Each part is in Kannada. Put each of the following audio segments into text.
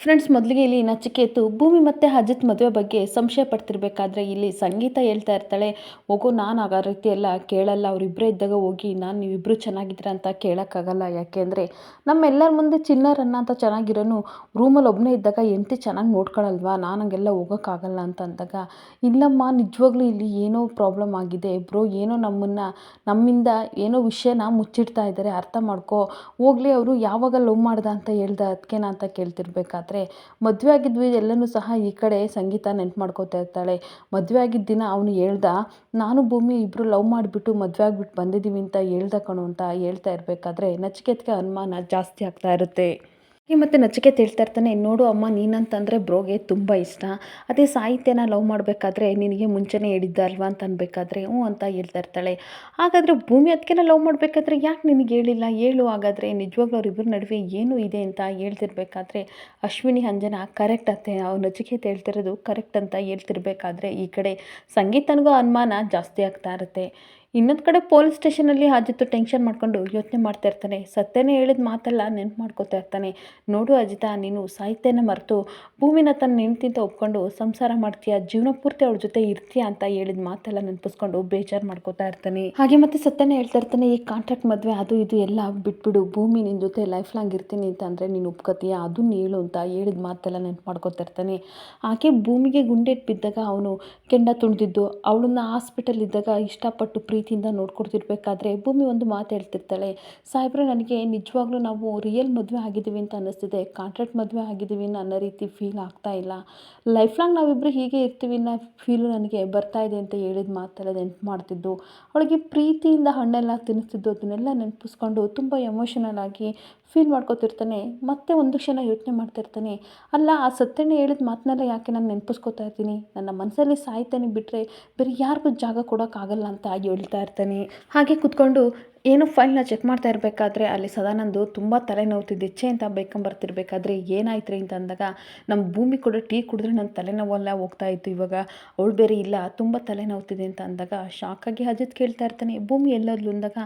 ಫ್ರೆಂಡ್ಸ್, ಮೊದಲಿಗೆ ಇಲ್ಲಿ ನಚಿಕೇತು ಭೂಮಿ ಮತ್ತು ಅಜಿತ್ ಮದುವೆ ಬಗ್ಗೆ ಸಂಶಯ ಪಡ್ತಿರ್ಬೇಕಾದ್ರೆ ಇಲ್ಲಿ ಸಂಗೀತ ಹೇಳ್ತಾ ಇರ್ತಾಳೆ. ಹೋಗೋ, ನಾನು ಆಗ ರೀತಿ ಎಲ್ಲ ಕೇಳಲ್ಲ. ಅವರಿಬ್ಬರೇ ಇದ್ದಾಗ ಹೋಗಿ, ನಾನು ನೀವಿಬ್ಬರು ಚೆನ್ನಾಗಿದ್ದೀರಾ ಅಂತ ಕೇಳೋಕ್ಕಾಗಲ್ಲ. ಯಾಕೆಂದರೆ, ನಮ್ಮೆಲ್ಲರ ಮುಂದೆ ಚಿನ್ನರನ್ನ ಅಂತ ಚೆನ್ನಾಗಿರೋನು ರೂಮಲ್ಲಿ ಒಬ್ಬನೇ ಇದ್ದಾಗ ಎಂಟಿ ಚೆನ್ನಾಗಿ ನೋಡ್ಕೊಳಲ್ವಾ? ನಾನು ಹಂಗೆಲ್ಲ ಹೋಗೋಕ್ಕಾಗಲ್ಲ ಅಂತ ಅಂದಾಗ, ಇಲ್ಲಮ್ಮ, ನಿಜವಾಗ್ಲೂ ಇಲ್ಲಿ ಏನೋ ಪ್ರಾಬ್ಲಮ್ ಆಗಿದೆ. ಬ್ರೋ, ಏನೋ ನಮ್ಮನ್ನು, ನಮ್ಮಿಂದ ಏನೋ ವಿಷಯನ ಮುಚ್ಚಿಡ್ತಾ ಇದ್ದಾರೆ. ಅರ್ಥ ಮಾಡ್ಕೋ. ಹೋಗ್ಲಿ, ಅವರು ಯಾವಾಗ ಲವ್ ಮಾಡ್ದ ಅಂತ ಹೇಳ್ದ ನಾನು ಅಂತ ಕೇಳ್ತಿರ್ಬೇಕಾದ್ರೆ. ಮದುವೆ ಆಗಿದ್ವಿ, ಎಲ್ಲನೂ ಸಹ ಈ ಕಡೆ ಸಂಗೀತ ನೆನ್ಪು ಮಾಡ್ಕೋತಾ ಇರ್ತಾಳೆ. ಮದುವೆ ಆಗಿದ್ದ ದಿನ ಅವನು ಹೇಳ್ದ, ನಾನು ಭೂಮಿ ಇಬ್ಬರು ಲವ್ ಮಾಡಿಬಿಟ್ಟು ಮದುವೆ ಆಗಿಬಿಟ್ಟು ಬಂದಿದ್ದೀವಿ ಅಂತ ಹೇಳ್ದ ಕಣೋ ಅಂತ ಹೇಳ್ತಾ ಇರಬೇಕಾದ್ರೆ ನಚಿಕೇತ್ಗೆ ಅನುಮಾನ ಜಾಸ್ತಿ ಆಗ್ತಾ ಇರುತ್ತೆ. ಮತ್ತು ನಚಿಕೆ ಹೇಳ್ತಾ ಇರ್ತಾನೆ, ನೋಡು ಅಮ್ಮ ನೀನಂತಂದರೆ ಬ್ರೋಗೆ ತುಂಬ ಇಷ್ಟ. ಅದೇ ಸಾಹಿತ್ಯನ ಲವ್ ಮಾಡಬೇಕಾದ್ರೆ ನಿನಗೆ ಮುಂಚೆನೇ ಹೇಳಿದ್ದ ಅಲ್ವಾ ಅಂತ ಅನ್ಬೇಕಾದ್ರೆ, ಹ್ಞೂ ಅಂತ ಹೇಳ್ತಾ ಇರ್ತಾಳೆ. ಹಾಗಾದರೆ ಭೂಮಿ ಅದಕ್ಕೆನ ಲವ್ ಮಾಡಬೇಕಾದ್ರೆ ಯಾಕೆ ನಿನಗೆ ಹೇಳಿಲ್ಲ? ಹೇಳು ಹಾಗಾದರೆ ನಿಜವಾಗ್ಲೂ ಅವರಿಬ್ಬರ ನಡುವೆ ಏನು ಇದೆ ಅಂತ ಹೇಳ್ತಿರ್ಬೇಕಾದ್ರೆ, ಅಶ್ವಿನಿ ಅಂಜನ ಕರೆಕ್ಟ್ ಅತ್ತೆ, ಅವ್ರು ನಚಿಕೆ ಹೇಳ್ತಿರೋದು ಕರೆಕ್ಟ್ ಅಂತ ಹೇಳ್ತಿರ್ಬೇಕಾದ್ರೆ ಈ ಕಡೆ ಸಂಗೀತನಿಗೂ ಅನುಮಾನ ಜಾಸ್ತಿ ಆಗ್ತಾ ಇರುತ್ತೆ. ಇನ್ನೊಂದು ಕಡೆ ಪೊಲೀಸ್ ಸ್ಟೇಷನಲ್ಲಿ ಅಜಿತ್ತು ಟೆನ್ಷನ್ ಮಾಡ್ಕೊಂಡು ಯೋಚನೆ ಮಾಡ್ತಾ ಇರ್ತಾನೆ. ಸತ್ಯನೇ ಹೇಳಿದ ಮಾತೆಲ್ಲ ನೆನ್ಪು ಮಾಡ್ಕೋತಾ ಇರ್ತಾನೆ. ನೋಡು ಅಜಿತ, ನೀನು ಸಾಹಿತ್ಯನ ಮರೆತು ಭೂಮಿನ ತನ್ನ ನೆನ್ತಿಂತ ಒಪ್ಕೊಂಡು ಸಂಸಾರ ಮಾಡ್ತೀಯಾ? ಜೀವನ ಪೂರ್ತಿ ಅವಳ ಜೊತೆ ಇರ್ತೀಯಾ ಅಂತ ಹೇಳಿದ ಮಾತೆಲ್ಲ ನೆನಪಿಸ್ಕೊಂಡು ಬೇಜಾರು ಮಾಡ್ಕೋತಾ ಇರ್ತಾನೆ. ಹಾಗೆ ಮತ್ತೆ ಸತ್ಯನೇ ಹೇಳ್ತಾ ಇರ್ತಾನೆ, ಈ ಕಾಂಟ್ರಾಕ್ಟ್ ಮದುವೆ, ಅದು, ಇದು ಎಲ್ಲ ಬಿಟ್ಬಿಡು ಭೂಮಿ ನಿನ್ನ ಜೊತೆ ಲೈಫ್ ಲಾಂಗ್ ಇರ್ತೀನಿ ಅಂತ ಅಂದರೆ ನೀನು ಒಪ್ಕೋತೀಯ? ಅದನ್ನ ಹೇಳು ಅಂತ ಹೇಳಿದ ಮಾತೆಲ್ಲ ನೆನ್ಪು ಮಾಡ್ಕೋತಾ ಇರ್ತಾನೆ. ಆಕೆ ಭೂಮಿಗೆ ಗುಂಡೆಟ್ ಬಿದ್ದಾಗ ಅವನು ಕೆಂಡ ತುಳಿದಿದ್ದು ಅವಳನ್ನ ಹಾಸ್ಪಿಟಲ್ ಇದ್ದಾಗ ಇಷ್ಟಪಟ್ಟು ಪ್ರೀತಿಯಿಂದ ನೋಡ್ಕೊಡ್ತಿರ್ಬೇಕಾದ್ರೆ ಭೂಮಿ ಒಂದು ಮಾತು ಹೇಳ್ತಿರ್ತಾಳೆ, ಸಾಹೇಬ್ರೆ, ನನಗೆ ನಿಜವಾಗ್ಲೂ ನಾವು ರಿಯಲ್ ಮದುವೆ ಆಗಿದ್ದೀವಿ ಅಂತ ಅನ್ನಿಸ್ತಿದೆ. ಕಾಂಟ್ರಾಕ್ಟ್ ಮದುವೆ ಆಗಿದ್ದೀವಿ ಅನ್ನೋ ರೀತಿ ಫೀಲ್ ಆಗ್ತಾ ಇಲ್ಲ. ಲೈಫ್ ಲಾಂಗ್ ನಾವಿಬ್ಬರು ಹೀಗೆ ಇರ್ತೀವಿ ಅನ್ನೋ ಫೀಲು ನನಗೆ ಬರ್ತಾ ಇದೆ ಅಂತ ಹೇಳಿದ ಮಾತಲ್ಲ ನೆನಪು ಮಾಡ್ತಿದ್ದು. ಅವಳಿಗೆ ಪ್ರೀತಿಯಿಂದ ಹಣ್ಣೆಲ್ಲ ತಿನ್ನಿಸ್ತಿದ್ದು, ಅದನ್ನೆಲ್ಲ ನೆನಪಿಸ್ಕೊಂಡು ತುಂಬ ಎಮೋಷನಲ್ ಆಗಿ ಫೀಲ್ ಮಾಡ್ಕೋತಿರ್ತಾನೆ, ಮತ್ತೆ ಒಂದು ಕ್ಷಣ ಯೋಚನೆ ಮಾಡ್ತಿರ್ತಾನೆ, ಅಲ್ಲ, ಆ ಸತ್ಯಣ್ಣ ಹೇಳಿದ ಮಾತನ್ನೆಲ್ಲ ಯಾಕೆ ನಾನು ನೆನಪಿಸ್ಕೋತಾ ಇರ್ತೀನಿ ನನ್ನ ಮನಸ್ಸಲ್ಲಿ ಸಾಯ್ತಾನೆ ಬಿಟ್ಟರೆ ಬೇರೆ ಯಾರಿಗೂ ಜಾಗ ಕೊಡೋಕ್ಕಾಗಲ್ಲ ಅಂತ ಹೇಳ್ತಾ ಇರ್ತಾನೆ. ಹಾಗೆ ಕುತ್ಕೊಂಡು ಏನೋ ಫೈಲ್ನ ಚೆಕ್ ಮಾಡ್ತಾ ಇರಬೇಕಾದ್ರೆ ಅಲ್ಲಿ ಸದಾನಂದು ತುಂಬ ತಲೆನೋವ್ತಿದ್ದೆ ಛೆ ಅಂತ ಬೇಕಂಬರ್ತಿರ್ಬೇಕಾದ್ರೆ ಏನಾಯ್ತು ರೀ ಅಂತ ಅಂದಾಗ ನಮ್ಮ ಭೂಮಿ ಕೂಡ ಟೀ ಕುಡಿದ್ರೆ ನನ್ನ ತಲೆನೋವೆಲ್ಲ ಹೋಗ್ತಾ ಇತ್ತು. ಇವಾಗ ಅವಳು ಬೇರೆ ಇಲ್ಲ, ತುಂಬ ತಲೆನೋವ್ತಿದೆ ಅಂತ ಅಂದಾಗ ಶಾಕಾಗಿ ಅಜಿತ್ ಕೇಳ್ತಾ ಇರ್ತಾನೆ, ಭೂಮಿ ಎಲ್ಲೋದ್ಲು? ಅಂದಾಗ,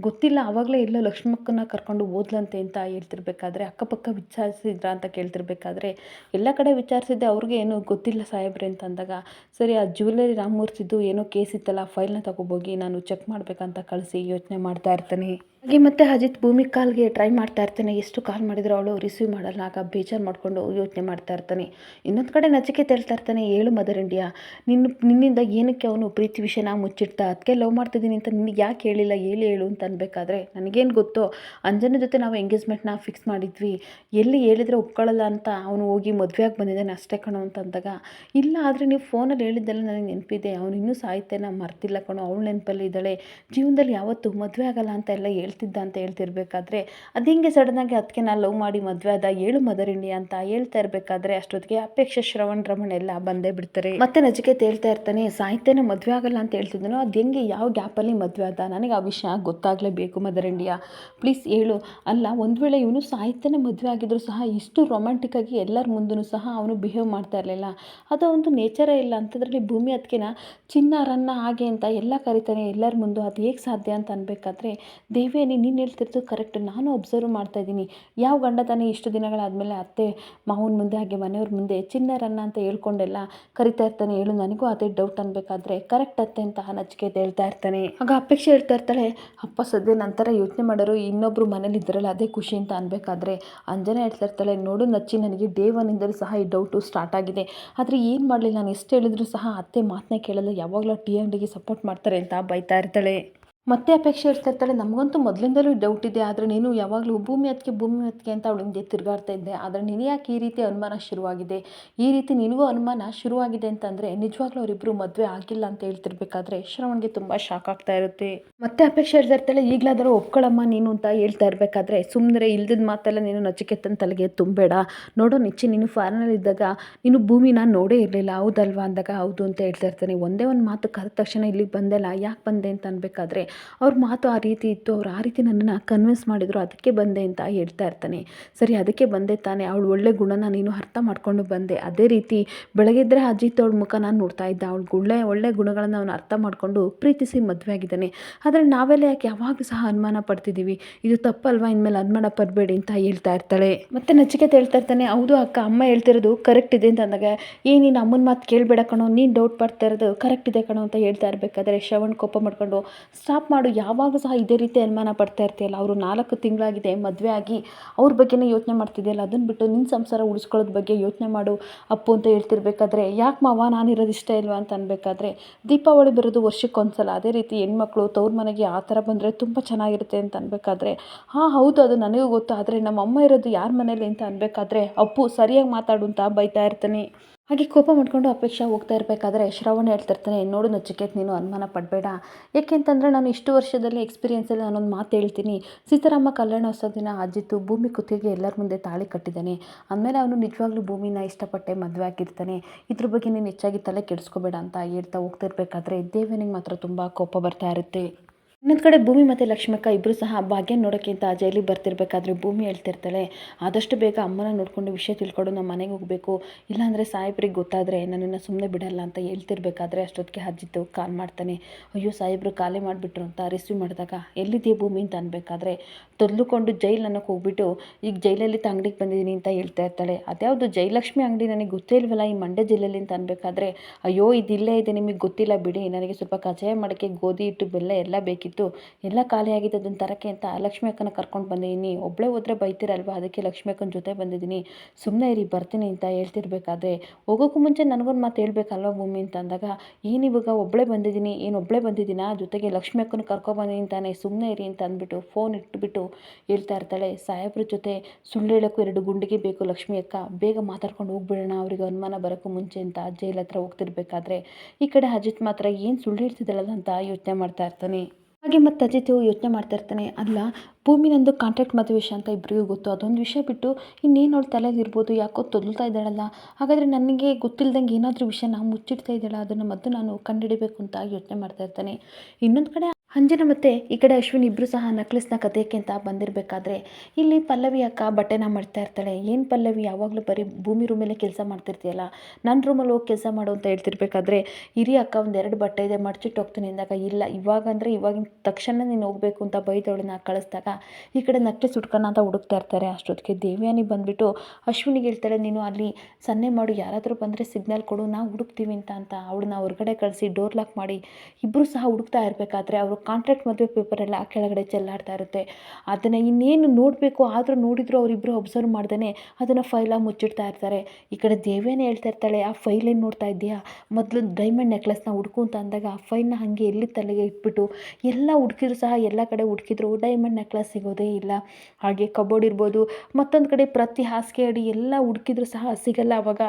ಗೊತ್ತಿಲ್ಲ ಆವಾಗಲೇ ಎಲ್ಲೋ ಲಕ್ಷ್ಮಕ್ಕನ ಕರ್ಕೊಂಡು ಓದ್ಲಂತೆ ಅಂತ ಹೇಳ್ತಿರ್ಬೇಕಾದ್ರೆ, ಅಕ್ಕಪಕ್ಕ ವಿಚಾರಿಸಿದ್ರ ಅಂತ ಕೇಳ್ತಿರ್ಬೇಕಾದ್ರೆ, ಎಲ್ಲ ಕಡೆ ವಿಚಾರಿಸಿದ್ದೆ, ಅವ್ರಿಗೆ ಏನು ಗೊತ್ತಿಲ್ಲ ಸಾಹೇಬ್ರೆ ಅಂತ ಅಂದಾಗ ಸರಿ, ಆ ಜ್ಯುವೆಲರಿ ರಾಮಮೂರ್ತಿದ್ದು ಏನೋ ಕೇಸ್ ಇತ್ತಲ್ಲ, ಫೈಲ್ನ ತಗೊಬೋಗಿ, ನಾನು ಚೆಕ್ ಮಾಡಬೇಕಂತ ಕಳಿಸಿ ಯೋಚನೆ ಮಾಡ್ತಾ ಇರ್ತಾನೆ ಹಾಗೆ ಮತ್ತೆ ಅಜಿತ್ ಭೂಮಿ ಕಾಲ್ಗೆ ಟ್ರೈ ಮಾಡ್ತಾ ಇರ್ತಾನೆ. ಎಷ್ಟು ಕಾಲ್ ಮಾಡಿದ್ರು ಅವಳು ರಿಸೀವ್ ಮಾಡಲ್ಲ. ಆಗ ಬೇಜಾರು ಮಾಡಿಕೊಂಡು ಯೋಚನೆ ಮಾಡ್ತಾ ಇರ್ತಾನೆ. ಇನ್ನೊಂದು ಕಡೆ ನಚಿಕೆ ಹೇಳ್ತಾ ಇರ್ತಾನೆ. ಹೇಳು ಮದರ್ ಇಂಡಿಯಾ ನಿನ್ನ ನಿನ್ನಿಂದ ಏನಕ್ಕೆ ಅವನು ಪ್ರೀತಿ ವಿಷಯನ ಮುಚ್ಚಿಡ್ತಾ? ಅದಕ್ಕೆ ಲವ್ ಮಾಡ್ತಿದ್ದೀನಿ ಅಂತ ನಿನಗೆ ಯಾಕೆ ಹೇಳಿಲ್ಲ? ಹೇಳಿ, ಹೇಳು ಅಂತ ಅನ್ಬೇಕಾದ್ರೆ ನನಗೇನು ಗೊತ್ತೋ? ಅಂಜನ ಜೊತೆ ನಾವು ಎಂಗೇಜ್ಮೆಂಟ್ನ ಫಿಕ್ಸ್ ಮಾಡಿದ್ವಿ. ಎಲ್ಲಿ ಹೇಳಿದರೆ ಒಪ್ಕೊಳ್ಳಲ್ಲ ಅಂತ ಅವನು ಹೋಗಿ ಮದುವೆಯಾಗಿ ಬಂದಿದ್ದಾನೆ ಅಷ್ಟೇ ಕಣೋ ಅಂತ ಅಂದಾಗ, ಇಲ್ಲ, ಆದರೆ ನೀವು ಫೋನಲ್ಲಿ ಹೇಳಿದ್ದೆಲ್ಲ ನನಗೆ ನೆನಪಿದೆ. ಅವನು ಇನ್ನೂ ಸಾಹಿತ್ಯನ ಮರ್ತಿಲ್ಲ ಕಣೋ. ಅವಳು ನೆನಪಲ್ಲಿ ಇದ್ದಾಳೆ. ಜೀವನದಲ್ಲಿ ಯಾವತ್ತೂ ಮದುವೆ ಆಗಲ್ಲ ಅಂತ ಎಲ್ಲ ಹೇಳ್ತಿದ್ದ ಅಂತ ಹೇಳ್ತಿರ್ಬೇಕಾದ್ರೆ, ಅದು ಹಿಂಗೆ ಸಡನ್ನಾಗಿ ಅದಕ್ಕೆ ನಾನು ಲವ್ ಮಾಡಿ ಮದುವೆ ಆದ ಏಳು ಮದರ್ ಇಂಡಿಯಾ ಅಂತ ಹೇಳ್ತಾ ಇರಬೇಕಾದ್ರೆ ಅಷ್ಟೊತ್ತಿಗೆ ಅಪೇಕ್ಷ ಶ್ರವಣ್ ರಮಣ್ ಎಲ್ಲ ಬಂದೇ ಬಿಡ್ತಾರೆ. ಮತ್ತೆ ನಚಿಕೇತ್ ಹೇಳ್ತಾ ಇರ್ತಾನೆ, ಸಾಹಿತ್ಯನ ಮದುವೆ ಆಗಲ್ಲ ಅಂತ ಹೇಳ್ತಿದ್ದನೋ, ಅದು ಹೆಂಗೆ ಯಾವ ಗ್ಯಾಪಲ್ಲಿ ಮದುವೆ ಆದ? ನನಗೆ ಆ ವಿಷಯ ಗೊತ್ತಾಗಲೇಬೇಕು ಮದರ್ ಇಂಡಿಯಾ ಪ್ಲೀಸ್ ಹೇಳು. ಅಲ್ಲ, ಒಂದು ವೇಳೆ ಇವನು ಸಾಹಿತ್ಯನೇ ಮದುವೆ ಆಗಿದ್ರು ಸಹ ಇಷ್ಟು ರೊಮ್ಯಾಂಟಿಕ್ ಆಗಿ ಎಲ್ಲರ ಮುಂದೂ ಸಹ ಅವನು ಬಿಹೇವ್ ಮಾಡ್ತಾ ಇರಲಿಲ್ಲ. ಅದು ಒಂದು ನೇಚರೇ ಇಲ್ಲ. ಅಂಥದ್ರಲ್ಲಿ ಭೂಮಿ ಅದಕ್ಕೆನ ಚಿನ್ನ, ರನ್ನ, ಹಾಗೆ ಅಂತ ಎಲ್ಲ ಕರಿತಾನೆ ಎಲ್ಲರ ಮುಂದೆ, ಅದು ಹೇಗೆ ಸಾಧ್ಯ ಅಂತ ಅನ್ಬೇಕಾದ್ರೆ ದೇವೇನಿ ನೀನು ಹೇಳ್ತಿರೋದು ಕರೆಕ್ಟ್ ನಾನು ಅಬ್ಸರ್ವ್ ಮಾಡ್ತಾ ಇದ್ದೀನಿ. ಯಾವ ಗಂಡ ತಾನೇ ಇಷ್ಟು ದಿನಗಳಾದಮೇಲೆ ಅತ್ತೆ, ಮಾವನ ಮುಂದೆ ಹಾಗೆ ಮನೆಯವ್ರ ಮುಂದೆ ಚಿನ್ನ ರನ್ನ ಅಂತ ಹೇಳ್ಕೊಂಡೆಲ್ಲ ಕರಿತಾ ಇರ್ತಾನೆ. ಹೇಳು, ನನಗೂ ಅದೇ ಡೌಟ್ ಅನ್ಬೇಕಾದ್ರೆ ಕರೆಕ್ಟ್ ಅತ್ತೆ ಅಂತ ನಚಿಕೇತ್ ಹೇಳ್ತಾ ಇರ್ತಾನೆ. ಆಗ ಅಪೇಕ್ಷೆ ಹೇಳ್ತಾ ಇರ್ತಾಳೆ, ಅಪ್ಪ, ಸದ್ಯ ನಂತರ ಯೋಚನೆ ಮಾಡೋರು ಇನ್ನೊಬ್ರು ಮನೇಲಿ ಇದ್ರಲ್ಲ, ಅದೇ ಖುಷಿ ಅಂತ ಅನ್ಬೇಕಾದ್ರೆ? ಅಂಜನ ಹೇಳ್ತಾ ಇರ್ತಾಳೆ, ನೋಡು ನಚ್ಚಿ, ನನಗೆ ಡೇ ಒನ್ನಿಂದಲೂ ಸಹ ಈ ಡೌಟು ಸ್ಟಾರ್ಟ್ ಆಗಿದೆ. ಆದರೆ ಏನು ಮಾಡಲಿ? ನಾನು ಎಷ್ಟು ಹೇಳಿದ್ರು ಸಹ ಅತ್ತೆ ಮಾತನ್ನೇ ಕೇಳಲ್ಲ. ಯಾವಾಗಲೂ ಟಿ ಅಂಗಡಿಗೆ ಸಪೋರ್ಟ್ ಮಾಡ್ತಾರೆ ಅಂತ ಬೈತಾ ಇರ್ತಾಳೆ. ಮತ್ತೆ ಅಪೇಕ್ಷೆ ಇರ್ತಾ ಇರ್ತಾಳೆ. ನಮಗಂತೂ ಮೊದಲಿಂದಲೂ ಡೌಟ್ ಇದೆ. ಆದರೆ ನೀನು ಯಾವಾಗಲೂ ಭೂಮಿ ಅದಕ್ಕೆ ಭೂಮಿ ಹತ್ತಿಗೆ ಅಂತ ಅವಳು ಹಿಂದೆ ತಿರುಗಾಡ್ತಾ ಇದ್ದೆ. ಆದರೆ ಯಾಕೆ ಈ ರೀತಿ ಅನುಮಾನ ಶುರುವಾಗಿದೆ? ಈ ರೀತಿ ನಿನಗೂ ಅನುಮಾನ ಶುರುವಾಗಿದೆ ಅಂತಂದರೆ ನಿಜವಾಗ್ಲೂ ಅವರಿಬ್ಬರು ಮದುವೆ ಆಗಿಲ್ಲ ಅಂತ ಹೇಳ್ತಿರ್ಬೇಕಾದ್ರೆ ಶ್ರವಣ್ಗೆ ತುಂಬ ಶಾಕ್ ಆಗ್ತಾ ಇರುತ್ತೆ. ಮತ್ತೆ ಅಪೇಕ್ಷೆ ಇರ್ತಾ ಇರ್ತಾಳೆ. ಈಗಲಾದರೂ ಒಪ್ಕೊಳ್ಳಮ್ಮ ನೀನು ಅಂತ ಹೇಳ್ತಾ ಇರಬೇಕಾದ್ರೆ ಸುಮ್ಮನೆ ಇಲ್ದಿದ್ದ ಮಾತೆಲ್ಲ ನೀನು ನಚಿಕೆತ್ತನ ತಲೆಗೆ ತುಂಬೇಡ ನೋಡೋ ನಿಚ್ಚಿ, ನೀನು ಫಾರಿನಲ್ಲಿ ಇದ್ದಾಗ ನೀನು ಭೂಮಿನ ನೋಡೇ ಇರಲಿಲ್ಲ. ಹೌದಲ್ವಾ ಅಂದಾಗ ಹೌದು ಅಂತ ಹೇಳ್ತಾ ಇರ್ತಾನೆ. ಒಂದೇ ಒಂದು ಮಾತು ಕರೆದ ತಕ್ಷಣ ಇಲ್ಲಿಗೆ ಬಂದೆಲ್ಲ ಯಾಕೆ ಬಂದೆ ಅಂತ ಅನ್ಬೇಕಾದ್ರೆ ಅವ್ರ ಮಾತು ಆ ರೀತಿ ಇತ್ತು, ಅವ್ರು ಆ ರೀತಿ ನನ್ನನ್ನು ಕನ್ವಿನ್ಸ್ ಮಾಡಿದ್ರು, ಅದಕ್ಕೆ ಬಂದೆ ಅಂತ ಹೇಳ್ತಾ ಇರ್ತಾನೆ. ಸರಿ, ಅದಕ್ಕೆ ಬಂದೆ ತಾನೆ, ಅವಳು ಒಳ್ಳೆ ಗುಣನ ನೀನು ಅರ್ಥ ಮಾಡ್ಕೊಂಡು ಬಂದೆ. ಅದೇ ರೀತಿ ಬೆಳಗ್ಗೆದ್ರೆ ಅಜ್ಜಿ ಅವಳ ಮುಖ ನಾನು ನೋಡ್ತಾ ಇದ್ದೆ. ಅವಳು ಒಳ್ಳೆ ಒಳ್ಳೆ ಗುಣಗಳನ್ನು ಅವನು ಅರ್ಥ ಮಾಡಿಕೊಂಡು ಪ್ರೀತಿಸಿ ಮದುವೆ ಆಗಿದ್ದಾನೆ. ಆದರೆ ನಾವೆಲ್ಲ ಯಾಕೆ ಯಾವಾಗಲೂ ಸಹ ಅನುಮಾನ ಪಡ್ತಿದ್ದೀವಿ ಇದು ತಪ್ಪಲ್ವಾ? ಇನ್ಮೇಲೆ ಅನುಮಾನ ಪಡಬೇಡಿ ಅಂತ ಹೇಳ್ತಾ ಇರ್ತಾಳೆ. ಮತ್ತೆ ನಚಿಕೇತ ಹೇಳ್ತಾ ಇರ್ತಾನೆ, ಹೌದು ಅಕ್ಕ, ಅಮ್ಮ ಹೇಳ್ತಿರೋದು ಕರೆಕ್ಟ್ ಇದೆ ಅಂತ ಅಂದಾಗ, ಏ, ನೀನು ಅಮ್ಮನ ಮಾತು ಕೇಳಬೇಡ ಕಣೋ, ನೀನು ಡೌಟ್ ಪಡ್ತಾ ಇರೋದು ಕರೆಕ್ಟ್ ಇದೆ ಕಣೋ ಅಂತ ಹೇಳ್ತಾ ಇರಬೇಕಾದ್ರೆ ಶ್ರವಣ್ ಕೋಪ ಮಾಡ್ಕೊಂಡು ಸ್ಟಾಪ್ ಮಾಡು, ಯಾವಾಗ ಸಹ ಇದೇ ರೀತಿ ಅನುಮಾನ ಪಡ್ತಾ ಇರ್ತೀಯಲ್ಲ, ಅವರು ನಾಲ್ಕು ತಿಂಗಳಾಗಿದೆ, ಮದುವೆ ಆಗಿ ಅವ್ರ ಬಗ್ಗೆನೇ ಯೋಚನೆ ಮಾಡ್ತಿದ್ಯಲ್ಲ ಅದನ್ನು ಬಿಟ್ಟು ನಿನ್ನ ಸಂಸಾರ ಉಳಿಸ್ಕೊಳ್ಳೋದ್ ಬಗ್ಗೆ ಯೋಚನೆ ಮಾಡು, ಅಪ್ಪು ಅಂತ ಹೇಳ್ತಿರ್ಬೇಕಾದ್ರೆ, ಯಾಕೆ ಮಾವ ನಾನಿರೋದು ಇಷ್ಟ ಇಲ್ವಾ ಅಂತ ಅನ್ಬೇಕಾದ್ರೆ, ದೀಪಾವಳಿ ಬರೋದು ವರ್ಷಕ್ಕೊಂದ್ಸಲ, ಅದೇ ರೀತಿ ಹೆಣ್ಮಕ್ಳು ತವ್ರ ಮನೆಗೆ ಆ ಥರ ಬಂದರೆ ತುಂಬ ಚೆನ್ನಾಗಿರುತ್ತೆ ಅಂತ ಅನ್ಬೇಕಾದ್ರೆ, ಹಾಂ ಹೌದು, ಅದು ನನಗೂ ಗೊತ್ತು, ಆದರೆ ನಮ್ಮ ಅಮ್ಮ ಇರೋದು ಯಾರ ಮನೇಲಿ ಅಂತ ಅನ್ಬೇಕಾದ್ರೆ, ಅಪ್ಪು ಸರಿಯಾಗಿ ಮಾತಾಡು ಅಂತ ಬೈತಾ ಇರ್ತಾನೆ. ಹಾಗೆ ಕೋಪ ಮಾಡಿಕೊಂಡು ಅಪೇಕ್ಷೆ ಹೋಗ್ತಾ ಇರಬೇಕಾದ್ರೆ ಶ್ರವಣ ಹೇಳ್ತಿರ್ತಾನೆ, ನೋಡು ನಚಿಕೇತ್, ನೀನು ಅನುಮಾನ ಪಡಬೇಡ. ಏಕೆಂತಂದರೆ ನಾನು ಇಷ್ಟು ವರ್ಷದಲ್ಲಿ ಎಕ್ಸ್ಪೀರಿಯೆನ್ಸಲ್ಲಿ ನಾನೊಂದು ಮಾತು ಹೇಳ್ತೀನಿ. ಸೀತಾರಾಮ ಹೊಸ ದಿನ ಅಜಿತ್ತು ಭೂಮಿ ಕುತ್ತಿಗೆ ಎಲ್ಲರ ಮುಂದೆ ತಾಳಿ ಕಟ್ಟಿದ್ದಾನೆ. ಆಮೇಲೆ ಅವನು ನಿಜವಾಗ್ಲೂ ಭೂಮಿನ ಇಷ್ಟಪಟ್ಟೆ ಮದುವೆ ಆಗಿರ್ತಾನೆ ಇದ್ರ ಬಗ್ಗೆ ನೀನು ಹೆಚ್ಚಾಗಿ ತಲೆ ಕೆಡಿಸ್ಕೋಬೇಡ ಅಂತ ಹೇಳ್ತಾ ಹೋಗ್ತಿರ್ಬೇಕಾದ್ರೆ ದೇವನಿಗೆ ಮಾತ್ರ ತುಂಬ ಕೋಪ ಬರ್ತಾ ಇರುತ್ತೆ. ಇನ್ನೊಂದು ಕಡೆ ಭೂಮಿ ಮತ್ತು ಲಕ್ಷ್ಮಕ್ಕ ಇಬ್ಬರು ಸಹ ಭಾಗ್ಯ ನೋಡೋಕ್ಕಿಂತ ಜೈಲಿಗೆ ಬರ್ತಿರ್ಬೇಕಾದ್ರೆ ಭೂಮಿ ಹೇಳ್ತಿರ್ತಾಳೆ. ಆದಷ್ಟು ಬೇಗ ಅಮ್ಮನ ನೋಡಿಕೊಂಡು ವಿಷಯ ತಿಳ್ಕೊಂಡು ನಮ್ಮ ಮನೆಗೆ ಹೋಗಬೇಕು. ಇಲ್ಲಾಂದರೆ ಸಾಹೇಬ್ರಿಗೆ ಗೊತ್ತಾದರೆ ನನ್ನನ್ನು ಸುಮ್ಮನೆ ಬಿಡಲ್ಲ ಅಂತ ಹೇಳ್ತಿರ್ಬೇಕಾದ್ರೆ ಅಷ್ಟೊತ್ತಿಗೆ ಹಜ್ಜಿತ್ತು ಕಾಲ್ ಮಾಡ್ತಾನೆ. ಅಯ್ಯೋ ಸಾಹೇಬ್ರು ಖಾಲಿ ಮಾಡಿಬಿಟ್ರು ಅಂತ ರಿಸೀವ್ ಮಾಡಿದಾಗ ಎಲ್ಲಿದೆಯಾ ಭೂಮಿ ಅಂತ ಅನ್ಬೇಕಾದ್ರೆ. ತೊದ್ಲುಕೊಂಡು ಜೈಲ್ ಅನ್ನೋಕೆ ಹೋಗ್ಬಿಟ್ಟು ಈಗ ಜೈಲಲ್ಲಿ ಅಂಗಡಿಗೆ ಬಂದಿದ್ದೀನಿ ಅಂತ ಹೇಳ್ತಾ ಇರ್ತಾಳೆ. ಅದ್ಯಾವುದು ಜಯಲಕ್ಷ್ಮಿ ಅಂಗಡಿ ನನಗೆ ಗೊತ್ತೇ ಇಲ್ವಲ್ಲ ಈ ಮಂಡ್ಯ ಜಿಲ್ಲೆಯಲ್ಲಿ ಅಂತ ಅನ್ಬೇಕಾದ್ರೆ. ಅಯ್ಯೋ ಇದಿಲ್ಲೇ ಇದೆ ನಿಮಗೆ ಗೊತ್ತಿಲ್ಲ ಬಿಡಿ. ನನಗೆ ಸ್ವಲ್ಪ ಕಷಾಯ ಮಾಡೋಕ್ಕೆ ಗೋಧಿ ಹಿಟ್ಟು ಬೆಲ್ಲ ಎಲ್ಲ ಬೇಕಿತ್ತು. ಎಲ್ಲ ಖಾಲಿಯಾಗಿದೆ ಅದನ್ನು ತರಕ್ಕೆ ಅಂತ ಲಕ್ಷ್ಮಿ ಅಕ್ಕನ ಕರ್ಕೊಂಡು ಬಂದಿದ್ದೀನಿ ಒಬ್ಬಳೇ ಹೋದ್ರೆ ಬೈತೀರಲ್ವ? ಅದಕ್ಕೆ ಲಕ್ಷ್ಮಿ ಅಕ್ಕನ ಜೊತೆ ಬಂದಿದ್ದೀನಿ ಸುಮ್ಮನೆ ಇರಿ, ಬರ್ತೀನಿ ಅಂತ ಹೇಳ್ತಿರ್ಬೇಕಾದ್ರೆ. ಹೋಗೋಕ್ಕೂ ಮುಂಚೆ ನನಗೊಂದು ಮಾತು ಹೇಳ್ಬೇಕಲ್ವ ಭೂಮಿ ಅಂತ ಅಂದಾಗ, ಏನು ಇವಾಗ ಒಬ್ಬಳೇ ಬಂದಿದ್ದೀನಿ ಏನು ಒಬ್ಬಳೇ ಬಂದಿದ್ದೀನಾ ಜೊತೆಗೆ ಲಕ್ಷ್ಮಿ ಅಕ್ಕನ ಕರ್ಕೊಬಂದಿದ್ದೀನಿ ಅಂತಾನೆ ಸುಮ್ಮನೆ ಇರಿ ಅಂತ ಅಂದ್ಬಿಟ್ಟು ಫೋನ್ ಇಟ್ಬಿಟ್ಟು ಹೇಳ್ತಾ ಇರ್ತಾಳೆ. ಸಾಹೇಬ್ರ ಜೊತೆ ಸುಳ್ಳು ಹೇಳೋಕ್ಕೂ ಎರಡು ಗುಂಡಿಗೆ ಬೇಕು ಲಕ್ಷ್ಮಿ ಅಕ್ಕ. ಬೇಗ ಮಾತಾಡ್ಕೊಂಡು ಹೋಗ್ಬಿಡೋಣ, ಅವ್ರಿಗೆ ಅನುಮಾನ ಬರೋಕ್ಕೂ ಮುಂಚೆ ಅಂತ ಜೈಲ್ ಹತ್ರ ಹೋಗ್ತಿರ್ಬೇಕಾದ್ರೆ. ಈ ಕಡೆ ಅಜಿತ್ ಮಾತ್ರ ಏನು ಸುಳ್ಳು ಹೇಳ್ತಿದ್ದಾಳಲ್ಲ ಅಂತ ಯೋಚನೆ ಮಾಡ್ತಾ ಇರ್ತಾನೆ. ಹಾಗೆ ಮತ್ತು ಅಜಿತ್ ಯೋಚನೆ ಮಾಡ್ತಾ ಇರ್ತಾನೆ, ಅಲ್ಲ ಭೂಮಿ ನಂದು ಕಾಂಟ್ಯಾಕ್ಟ್ ಮದುವೆ ವಿಷಯ ಅಂತ ಇಬ್ಬರಿಗೂ ಗೊತ್ತು, ಅದೊಂದು ವಿಷಯ ಬಿಟ್ಟು ಇನ್ನೇನು ಅವಳ ತಲೆಯಲ್ಲಿ ಇರ್ಬೋದು, ಯಾಕೋ ತೊದಲ್ತಾ ಇದ್ದಾಳಲ್ಲ, ಹಾಗಾದರೆ ನನಗೆ ಗೊತ್ತಿಲ್ದಂಗೆ ಏನಾದರೂ ವಿಷಯನ ಮುಚ್ಚಿಡ್ತಾ ಇದ್ದಾಳ, ಅದನ್ನು ಮದ್ದು ನಾನು ಕಂಡುಹಿಡಿಬೇಕು ಅಂತ ಯೋಚನೆ ಮಾಡ್ತಾ ಇರ್ತಾನೆ. ಇನ್ನೊಂದು ಕಡೆ ಅಂಜನ ಮತ್ತೆ ಈ ಕಡೆ ಅಶ್ವಿನ್ ಇಬ್ಬರು ಸಹ ನಕ್ಲೆಸ್ನ ಕತೆಯಕ್ಕೆ ಅಂತ ಬಂದಿರಬೇಕಾದ್ರೆ ಇಲ್ಲಿ ಪಲ್ಲವಿ ಅಕ್ಕ ಬಟ್ಟೆನ ಮಾಡ್ತಾ ಇರ್ತಾಳೆ. ಏನು ಪಲ್ಲವಿ? ಯಾವಾಗಲೂ ಬರೀ ಭೂಮಿ ರೂಮಲ್ಲೇ ಕೆಲಸ ಮಾಡ್ತಿರ್ತೀಯಲ್ಲ? ನನ್ನ ರೂಮಲ್ಲಿ ಹೋಗಿ ಕೆಲಸ ಮಾಡು ಅಂತ ಹೇಳ್ತಿರ್ಬೇಕಾದ್ರೆ ಹಿರಿಯ ಅಕ್ಕ ಒಂದು ಎರಡು ಬಟ್ಟೆ ಇದೆ ಮಡ್ಚಿಟ್ಟು ಹೋಗ್ತೀನಿ ಅಂದಾಗ ಇಲ್ಲ, ಇವಾಗ ಅಂದರೆ ಇವಾಗಿನ ತಕ್ಷಣ ನೀನು ಹೋಗಬೇಕು ಅಂತ ಬೈದವಳನ್ನ ಕಳಿಸ್ದಾಗ ಈ ಕಡೆ ನಕ್ಲೆಸ್ ಹುಡ್ಕೋಣ ಅಂತ ಹುಡುಕ್ತಾ ಇರ್ತಾರೆ. ಅಷ್ಟೊತ್ತಿಗೆ ದೇವ್ಯಾನಿ ಬಂದುಬಿಟ್ಟು ಅಶ್ವಿನಿಗೆ ಹೇಳ್ತಾಳೆ, ನೀನು ಅಲ್ಲಿ ಸನ್ನೆ ಮಾಡು, ಯಾರಾದರೂ ಬಂದರೆ ಸಿಗ್ನಲ್ ಕೊಡು ನಾವು ಹುಡುಕ್ತೀವಿ ಅಂತ ಅಂತ. ಅವಳನ್ನ ಹೊರಗಡೆ ಕಳಿಸಿ ಡೋರ್ ಲಾಕ್ ಮಾಡಿ ಇಬ್ಬರು ಸಹ ಹುಡುಕ್ತಾ ಇರಬೇಕಾದ್ರೆ ಅವರು ಕಾಂಟ್ರಾಕ್ಟ್ ಮದುವೆ ಪೇಪರೆಲ್ಲ ಕೆಳಗಡೆ ಚೆಲ್ಲಾಡ್ತಾ ಇರುತ್ತೆ. ಅದನ್ನು ಇನ್ನೇನು ನೋಡಬೇಕು, ಆದರೂ ನೋಡಿದ್ರು ಅವರಿಬ್ಬರು ಅಬ್ಸರ್ವ್ ಮಾಡ್ದೇ ಅದನ್ನು ಫೈಲಾಗಿ ಮುಚ್ಚಿಡ್ತಾ ಇರ್ತಾರೆ. ಈ ಕಡೆ ದೇವೇನೇ ಹೇಳ್ತಾ ಇರ್ತಾಳೆ, ಆ ಫೈಲೇನು ನೋಡ್ತಾ ಇದೆಯಾ ಮೊದಲು ಡೈಮಂಡ್ ನೆಕ್ಲೆಸ್ನ ಹುಡುಕು ಅಂತ ಅಂದಾಗ ಆ ಫೈಲ್ನ ಹಾಗೆ ಎಲ್ಲಿ ತಲೆಗೆ ಇಟ್ಬಿಟ್ಟು ಎಲ್ಲ ಹುಡುಕಿದ್ರು ಸಹ ಎಲ್ಲ ಕಡೆ ಹುಡುಕಿದ್ರು ಡೈಮಂಡ್ ನೆಕ್ಲೆಸ್ ಸಿಗೋದೇ ಇಲ್ಲ. ಹಾಗೆ ಕಬೋರ್ಡ್ ಇರ್ಬೋದು, ಮತ್ತೊಂದು ಕಡೆ ಪ್ರತಿ ಹಾಸಿಗೆ ಅಡಿ ಎಲ್ಲ ಹುಡುಕಿದ್ರು ಸಹ ಸಿಗಲ್ಲ ಅವಾಗ.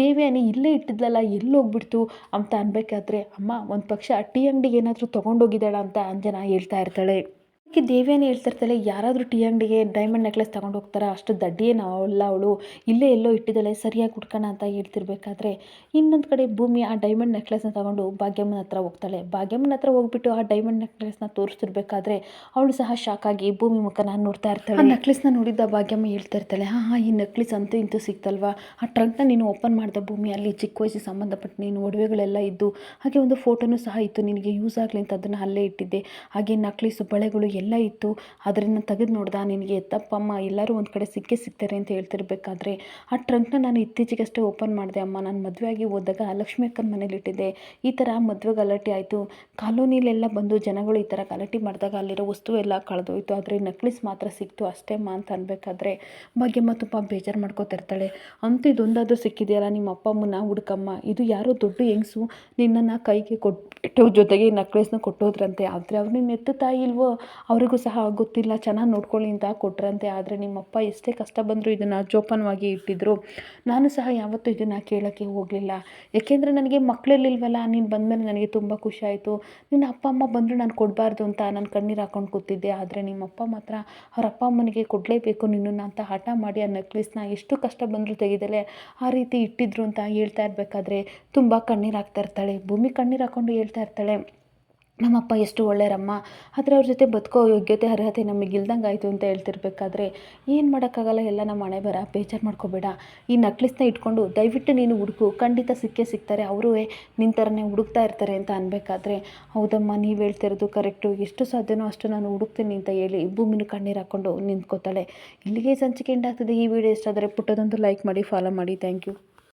ದೇವ್ಯಾನಿ ಇಲ್ಲೇ ಇಟ್ಟಿದ್ಲಲ್ಲ, ಎಲ್ಲಿ ಹೋಗ್ಬಿಡ್ತು ಅಂತ ಅನ್ಬೇಕಾದ್ರೆ, ಅಮ್ಮ, ಒಂದು ಪಕ್ಷ ಟೀ ಅಂಗಡಿಗೆ ಏನಾದರೂ ತೊಗೊಂಡೋಗಿದ್ದಾಳ ಅಂತ ಅಂಜನಾ ಹೇಳ್ತಾ ಇರ್ತಾಳೆ. ಅದಕ್ಕೆ ದೇವ್ಯಾನಿ ಹೇಳ್ತಿರ್ತಾಳೆ, ಯಾರಾದರೂ ಟೀ ಅಂಗಡಿಗೆ ಡೈಮಂಡ್ ನೆಕ್ಲೆಸ್ ತಗೊಂಡು ಹೋಗ್ತಾರೆ? ಅಷ್ಟು ದಡ್ಡಿಯೇ ಅಲ್ಲ ಅವಳು? ಇಲ್ಲೇ ಎಲ್ಲೋ ಇಟ್ಟಿದ್ದಾಳೆ, ಸರಿಯಾಗಿ ಹುಡ್ಕೋಣ ಅಂತ ಹೇಳ್ತಿರ್ಬೇಕಾದ್ರೆ ಇನ್ನೊಂದು ಕಡೆ ಭೂಮಿ ಆ ಡೈಮಂಡ್ ನೆಕ್ಲೆಸ್ನ ತಗೊಂಡು ಭಾಗ್ಯಮ್ಮನ ಹತ್ರ ಹೋಗ್ತಾಳೆ. ಭಾಗ್ಯಮ್ಮನ ಹತ್ರ ಹೋಗ್ಬಿಟ್ಟು ಆ ಡೈಮಂಡ್ ನೆಕ್ಲೆಸ್ನ ತೋರಿಸ್ತಿರ್ಬೇಕಾದ್ರೆ ಅವಳು ಸಹ ಶಾಕ್ ಆಗಿ ಭೂಮಿ ನಾನು ನೋಡ್ತಾ ಇರ್ತಾಳೆ. ಆ ನೆಕ್ಲೆಸ್ನ ನೋಡಿದ್ದ ಭಾಗ್ಯಮ್ಮ ಹೇಳ್ತಾ ಇರ್ತಾಳೆ ಹಾಂ ಹಾಂ, ಈ ನೆಕ್ಲೆಸ್ ಅಂತೂ ಇಂತೂ ಸಿಕ್ತಲ್ವಾ? ಆ ಟ್ರಂಕ್ನ ನೀನು ಓಪನ್ ಮಾಡಿದ ಭೂಮಿ ಅಲ್ಲಿ ಚಿಕ್ಕ ವಯಸ್ಸಿಗೆ ಸಂಬಂಧಪಟ್ಟ ನೀನು ಒಡವೆಗಳೆಲ್ಲ ಇದ್ದು, ಹಾಗೆ ಒಂದು ಫೋಟೋನು ಸಹ ಇತ್ತು, ನಿನಗೆ ಯೂಸ್ ಆಗಲಿ ಅಂತ ಅದನ್ನು ಅಲ್ಲೇ ಇಟ್ಟಿದ್ದೆ. ಹಾಗೆ ನಕ್ಲಿಸು ಬಳೆಗಳು ಎಲ್ಲ ಇತ್ತು. ಅದರಿಂದ ತೆಗೆದು ನೋಡ್ದ, ನಿನಗೆ ತಪ್ಪಮ್ಮ ಎಲ್ಲರೂ ಒಂದು ಕಡೆ ಸಿಕ್ಕೇ ಸಿಗ್ತಾರೆ ಅಂತ ಹೇಳ್ತಿರ್ಬೇಕಾದ್ರೆ, ಆ ಟ್ರಂಕ್ನ ನಾನು ಇತ್ತೀಚೆಗಷ್ಟೇ ಓಪನ್ ಮಾಡಿದೆ, ಅಮ್ಮ. ನಾನು ಮದುವೆ ಆಗಿ ಹೋದಾಗ ಲಕ್ಷ್ಮಿ ಅಕ್ಕನ ಮನೇಲಿ ಇಟ್ಟಿದ್ದೆ. ಈ ಥರ ಮದುವೆ ಗಲಾಟೆ ಆಯಿತು. ಕಾಲೋನಿಲೆಲ್ಲ ಬಂದು ಜನಗಳು ಈ ಥರ ಗಲಾಟೆ ಮಾಡಿದಾಗ ಅಲ್ಲಿರೋ ವಸ್ತು ಎಲ್ಲ ಕಳೆದೋಯ್ತು. ಆದರೆ ನಕ್ಲಿಸ್ ಮಾತ್ರ ಸಿಕ್ತು ಅಷ್ಟೇಮ್ಮ ಅಂತ ಅನ್ಬೇಕಾದ್ರೆ. ಭಾಗ್ಯಮ್ಮ ತುಂಬ ಬೇಜಾರು ಮಾಡ್ಕೋತಿರ್ತಾಳೆ ಅಂತ ಇದೊಂದಾದರೂ ಸಿಕ್ಕಿದೆಯಲ್ಲ ನಿಮ್ಮ ಅಪ್ಪ ಅಮ್ಮನ ಹುಡುಕಮ್ಮ. ಇದು ಯಾರೋ ದೊಡ್ಡ ಹೆಂಗ್ಸು. ನಿನ್ನನ್ನು ಕೈಗೆ ಕೊಟ್ಟು ಜೊತೆಗೆ ನಕ್ಲೆಸ್ನ ಕೊಟ್ಟೋದ್ರಂತೆ. ಆದರೆ ಅವ್ರು ನಿನ್ನ ತಾಯಿ ಇಲ್ವೋ? ಅವರಿಗೂ ಸಹ ಗೊತ್ತಿಲ್ಲ, ಚೆನ್ನಾಗಿ ನೋಡ್ಕೊಳ್ಳಿ ಅಂತ ಕೊಟ್ರಂತೆ. ಆದರೆ ನಿಮ್ಮಪ್ಪ ಎಷ್ಟೇ ಕಷ್ಟ ಬಂದರೂ ಇದನ್ನು ಜೋಪಾನವಾಗಿ ಇಟ್ಟಿದ್ರು. ನಾನು ಸಹ ಯಾವತ್ತೂ ಇದನ್ನು ಕೇಳೋಕ್ಕೆ ಹೋಗಲಿಲ್ಲ. ಏಕೆಂದರೆ ನನಗೆ ಮಕ್ಕಳಿರ್ಲಿಲ್ವಲ್ಲ ನೀನು ಬಂದಮೇಲೆ ನನಗೆ ತುಂಬ ಖುಷಿ ಆಯಿತು. ನಿನ್ನ ಅಪ್ಪ, ಅಮ್ಮ ಬಂದರೂ ನಾನು ಕೊಡಬಾರ್ದು ಅಂತ ನಾನು ಕಣ್ಣೀರು ಹಾಕೊಂಡು ಕೂತಿದ್ದೆ. ಆದರೆ ನಿಮ್ಮಪ್ಪ ಮಾತ್ರ ಅವ್ರ ಅಪ್ಪ, ಅಮ್ಮನಿಗೆ ಕೊಡಲೇಬೇಕು ನಿನ್ನನ್ನು ಅಂತ ಹಠ ಮಾಡಿ ಆ ನೆಕ್ಲೆಸ್ನ ಎಷ್ಟು ಕಷ್ಟ ಬಂದರೂ ತೆಗೆದಲೆ ಆ ರೀತಿ ಇಟ್ಟಿದ್ರು ಅಂತ ಹೇಳ್ತಾ ಇರಬೇಕಾದ್ರೆ ತುಂಬ ಕಣ್ಣೀರು ಹಾಕ್ತಾ ಇರ್ತಾಳೆ. ಭೂಮಿ ಕಣ್ಣೀರು ಹಾಕ್ಕೊಂಡು ಹೇಳ್ತಾ ಇರ್ತಾಳೆ. ನಮ್ಮಪ್ಪ ಎಷ್ಟು ಒಳ್ಳೆಯರಮ್ಮ. ಆದರೆ ಅವ್ರ ಜೊತೆ ಬದುಕೋ ಯೋಗ್ಯತೆ, ಅರ್ಹತೆ ನಮಗೆ ಇಲ್ದಂಗೆ ಆಯಿತು ಅಂತ ಹೇಳ್ತಿರ್ಬೇಕಾದ್ರೆ ಏನು ಮಾಡೋಕ್ಕಾಗಲ್ಲ, ಎಲ್ಲ ನಮ್ಮ ಹಣೆ ಬರ, ಬೇಜಾರು ಮಾಡ್ಕೋಬೇಡ. ಈ ನಕ್ಲಿಸ್ನ ಇಟ್ಕೊಂಡು ದಯವಿಟ್ಟು ನೀನು ಹುಡುಕು, ಖಂಡಿತ ಸಿಕ್ಕೇ ಸಿಗ್ತಾರೆ. ಅವರೂ ನಿನ್ನ ಥರನೇ ಹುಡುಕ್ತಾ ಇರ್ತಾರೆ ಅಂತ ಅನ್ಬೇಕಾದ್ರೆ, ಹೌದಮ್ಮ, ನೀವು ಹೇಳ್ತಿರೋದು ಕರೆಕ್ಟು. ಎಷ್ಟು ಸಾಧ್ಯನೋ ಅಷ್ಟು ನಾನು ಹುಡುಕ್ತೀನಿ ಅಂತ ಹೇಳಿ ಭೂಮಿನ ಕಣ್ಣೀರು ಹಾಕ್ಕೊಂಡು ನಿಂತ್ಕೋತಾಳೆ. ಇಲ್ಲಿಗೆ ಸಂಚಿಕೆ ಎಂಡ್ ಆಗ್ತದೆ. ಈ ವಿಡಿಯೋ ಇಷ್ಟ ಪುಟ್ಟದೊಂದು ಲೈಕ್ ಮಾಡಿ ಫಾಲೋ ಮಾಡಿ. Thank you